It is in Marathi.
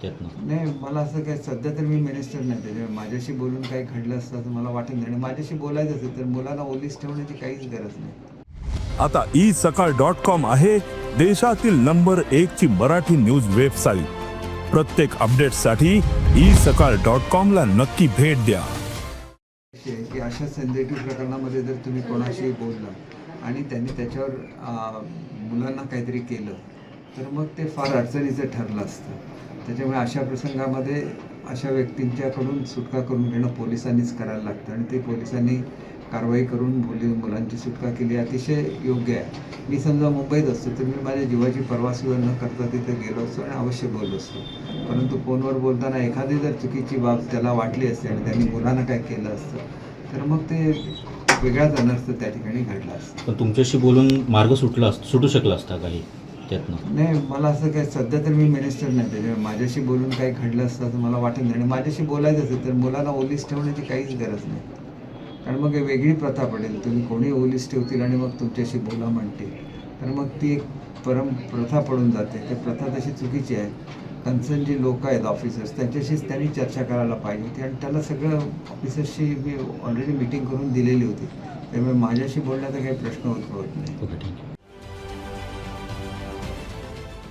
नाही मला असं काय सध्या तर मी मिनिस्टर नाही त्याच्यामुळे माझ्याशी बोलून काही घडलं असतं असं मला वाटत नाही. आणि माझ्याशी बोलायचं असेल तर मुलांना ओलीस ठेवण्याची काहीच गरज नाही. आता ई सकाळ डॉट कॉम आहे देशातील नंबर एक ची मराठी न्यूज वेबसाईट प्रत्येक अपडेटसाठी ई सकाळ डॉट कॉम ला नक्की भेट द्या. की अशा सेन्सिटिव्ह प्रकरणामध्ये जर तुम्ही कोणाशी बोलला आणि त्यांनी त्याच्यावर मुलांना काहीतरी केलं तर मग ते फार अडचणीचं ठरलं असतं. त्याच्यामुळे अशा प्रसंगामध्ये अशा व्यक्तींच्याकडून सुटका करून घेणं पोलिसांनीच करायला लागतं आणि ते पोलिसांनी कारवाई करून मुली मुलांची सुटका केली. अतिशय योग्य आहे. मी समजा मुंबईत असतो तर मी माझ्या जीवाची परवासुद्धा न करता तिथे गेलो असतो आणि अवश्य बोललो असतो. परंतु फोनवर बोलताना एखादी जर चुकीची बाब त्याला वाटली असते आणि त्यांनी मुलांना काय केलं असतं तर मग ते वेगळाच अनर्थ त्या ठिकाणी घडला असतं. तुमच्याशी बोलून मार्ग सुटला सुटू शकला असता काही? त्यातनं नाही. मला असं काय सध्या तर मी मिनिस्टर नाही त्याच्यामुळे माझ्याशी बोलून काही घडलं असतं असं मला वाटत नाही. आणि माझ्याशी बोलायचं असेल तर मुलांना ओलीस ठेवण्याची काहीच गरज नाही. कारण मग हे वेगळी प्रथा पडेल. तुम्ही कोणी ओलीस ठेवतील आणि मग तुमच्याशी बोला म्हणतील. तर मग ती एक परम प्रथा पडून जाते. ते प्रथा तशी चुकीची आहे. कन्सर्न जी लोक आहेत ऑफिसर्स त्यांच्याशीच त्यांनी चर्चा करायला पाहिजे होती. आणि त्याला सगळं ऑफिसर्सशी मी ऑलरेडी मिटिंग करून दिलेली होती. त्यामुळे माझ्याशी बोलण्याचा काही प्रश्न उद्भवत नाही.